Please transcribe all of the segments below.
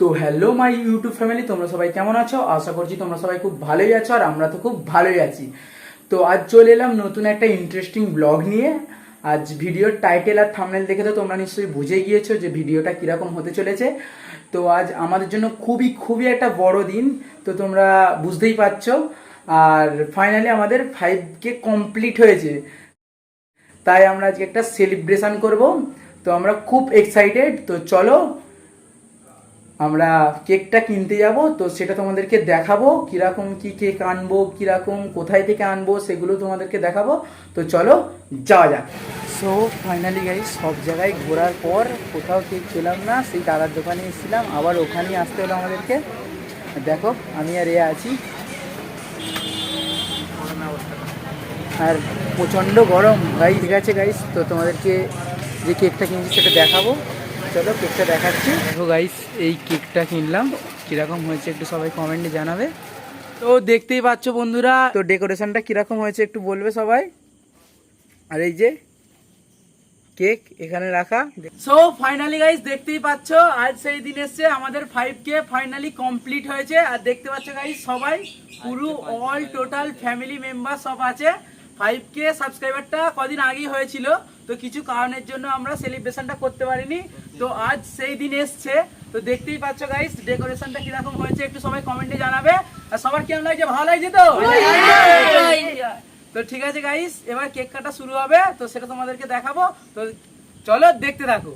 তো hello my YouTube family তোমরা সবাই কেমন আছো? আশা করছি তোমরা সবাই খুব ভালোই আছো আর আমরা তো খুব ভালোই আছি। তো আজ চলে এলাম নতুন একটা ইন্টারেস্টিং ব্লগ নিয়ে। আজ ভিডিওর টাইটেল আর থামনেল দেখে তো তোমরা নিশ্চয়ই বুঝে গিয়েছো যে ভিডিওটা কীরকম হতে চলেছে। তো আজ আমাদের জন্য খুবই খুবই একটা বড় দিন, তো তোমরা বুঝতেই পারছ। আর ফাইনালি আমাদের ফাইভ কে কমপ্লিট হয়েছে। তাই আমরা আজকে একটা সেলিব্রেশন করব। তো আমরা খুব এক্সাইটেড তো চলো আমরা কেকটা কিনতে যাব, তো সেটা তোমাদেরকে দেখাবো, কীরকম কি কেক আনব, কীরকম কোথায় থেকে আনব, সেগুলো তোমাদেরকে দেখাবো। তো চলো, যাওয়া যাক। সো ফাইনালি গাই সব জায়গায় ঘোরার পর কোথাও কেক পেলাম না, সেই দাদার দোকানে এসেছিলাম, আবার ওখানেই আসতে হলো আমাদেরকে। দেখো, আমি আর এ আছি। আর প্রচণ্ড গরম গাইস ঠিক আছে গাইস তো তোমাদেরকে যে কেকটা কিনছি সেটা দেখাবো। চলো কেকটা দেখাচ্ছি। দেখো গাইস এই কেকটা কিনলাম। কীরকম হয়েছে একটু সবাই কমেন্টে জানাবে। তো দেখতেই পাচ্ছ বন্ধুরা তো ডেকোরেশনটা কীরকম হয়েছে একটু বলবে সবাই? আর এই যে কেক এখানে রাখা। সো ফাইনালি গাইস দেখতেই পাচ্ছ আজ সেই দিন এসছে আমাদের ফাইভ কে ফাইনালি কমপ্লিট হয়েছে। আর দেখতে পাচ্ছ গাইস সবাই পুরো অল টোটাল ফ্যামিলি মেম্বার সব আছে। ফাইভ কে সাবস্ক্রাইবারটা কদিন আগেই হয়েছিল তো কিছু কারণের জন্য আমরা সেলিব্রেশনটা করতে পারিনি। তো আজ সেই দিন এসছে। তো দেখতেই পাচ্ছ গাইস ডেকোরেশনটা কীরকম হয়েছে একটু সবাই কমেন্টে জানাবে। আর সবার কেমন লাগছে? ভালো লাগছে তো? তো ঠিক আছে গাইস এবার কেক কাটা শুরু হবে তো সেটা তোমাদেরকে দেখাবো। তো চলো দেখতে থাকো।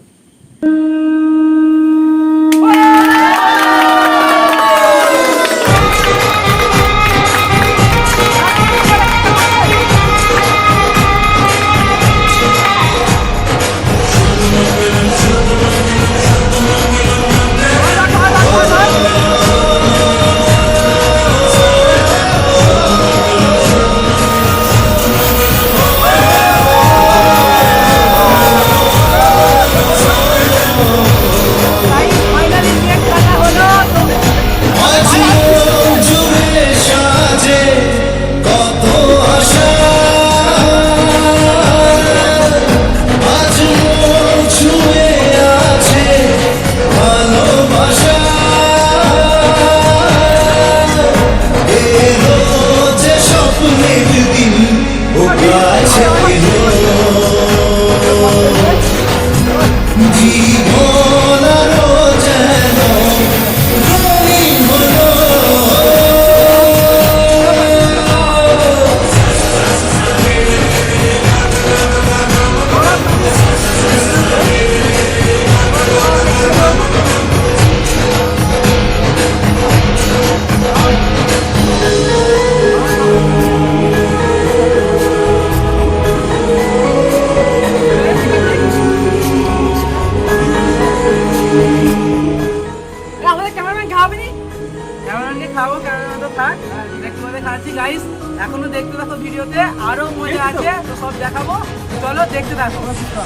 এখনও দেখতে থাকো ভিডিওতে আরও মজা আছে তো সব দেখাবো। চলো দেখতে থাকো। কিছু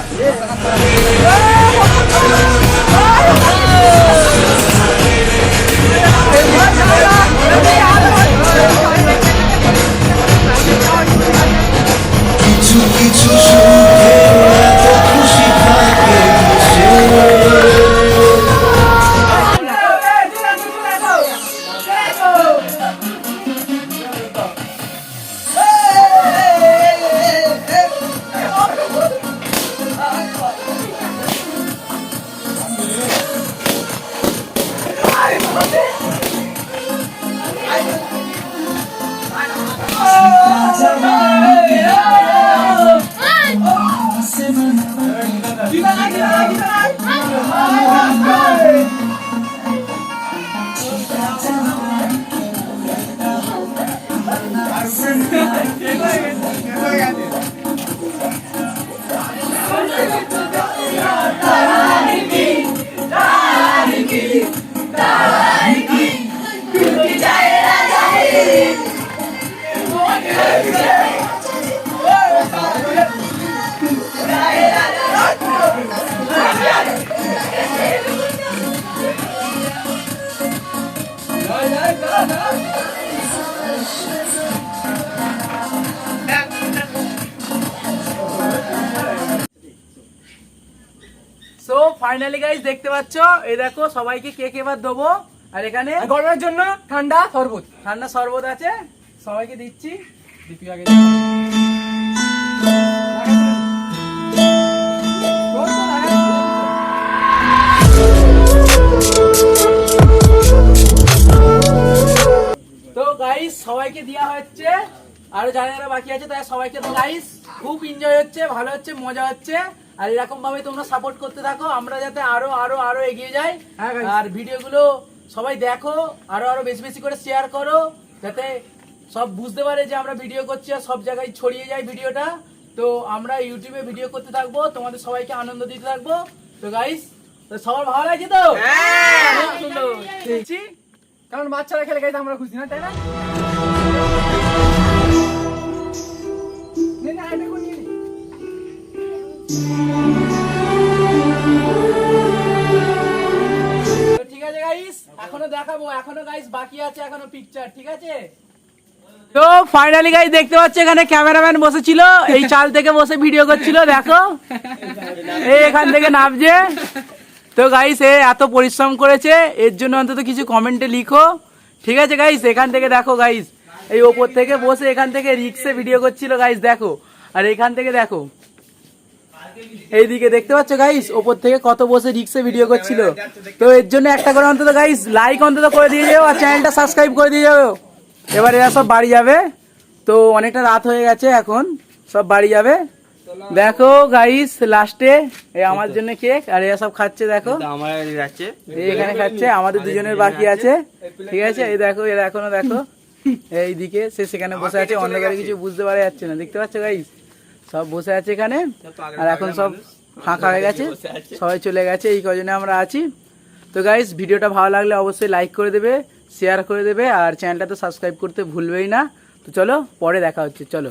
Oh, ফাইনালি গাইস দেখতে পাচ্ছ? এই দেখো সবাইকে কেক এবার দেবো। আর এখানে গরমের জন্য ঠান্ডা শরবত। ঠান্ডা শরবত আছে। সবাইকে দিচ্ছি। তো গাইস সবাইকে দেওয়া হচ্ছে। আরও যারা যারা বাকি আছে তারা সবাইকে তো গাইস খুব এনজয় হচ্ছে ভালো হচ্ছে মজা হচ্ছে। আর এরকম ভাবে তোমরা সাপোর্ট করতে থাকো আমরা যাতে আরও আরও আরও এগিয়ে যাই। হ্যাঁ। আর ভিডিওগুলো সবাই দেখো আরও আরও বেশি বেশি করে শেয়ার করো যাতে সব বুঝতে পারে যে আমরা ভিডিও করছি আর সব জায়গায় ছড়িয়ে যায় ভিডিওটা। তো আমরা ইউটিউবে ভিডিও করতে থাকব তোমাদের সবাইকে আনন্দ দিতে থাকব। তো গাইস তো সবার ভালো লাগছে তো? দেখছি কারণ বাচ্চারা খেলে গাইতে আমরা খুশি না তাই নে, তো ফাইনালি গাইস দেখতে পাচ্ছ এখানে ক্যামেরাম্যান বসেছিল, এই চাল থেকে বসে ভিডিও করছিল, দেখো। এই এখান থেকে নামছে। তো গাইস এ এত পরিশ্রম করেছে, এর জন্য অন্তত কিছু কমেন্টে লিখো। ঠিক আছে গাইস এখান থেকে দেখো গাইস এই ওপর থেকে বসে এখান থেকে রিক্সে ভিডিও করছিল গাইস দেখো। আর এখান থেকে দেখো। এইদিকে দেখতে পাচ্ছ গাইস ওপর থেকে কত বসে রিক্সে ভিডিও করছিল। তো এর জন্য একটা করে অন্তত গাইস লাইক অন্তত করে দিয়ে যাও আর চ্যানেলটা সাবস্ক্রাইব করে দিয়ে যাও। এবার এরা সব বাড়ি যাবে। তো অনেকটা রাত হয়ে গেছে এখন সব বাড়ি যাবে। দেখো গাইস লাস্টে এই আমার জন্য কেক আর এরা সব খাচ্ছে দেখো। এখানে খাচ্ছে আমাদের দুজনের বাকি আছে। ঠিক আছে? এই দেখো এরা এখনও দেখো। এইদিকে সে সেখানে বসে আছে অন্ধকারে কিছু বুঝতে পারা যাচ্ছে না। দেখতে পাচ্ছ গাইস সব বসে আছে এখানে। আর এখন সব ফাঁকা হয়ে গেছে। সবাই চলে গেছে এই কজনে আমরা আছি। তো গাইজ ভিডিওটা ভালো লাগলে অবশ্যই লাইক করে দেবে শেয়ার করে দেবে আর চ্যানেলটা তো সাবস্ক্রাইব করতে ভুলবেই না। তো চলো পরে দেখা হচ্ছে চলো।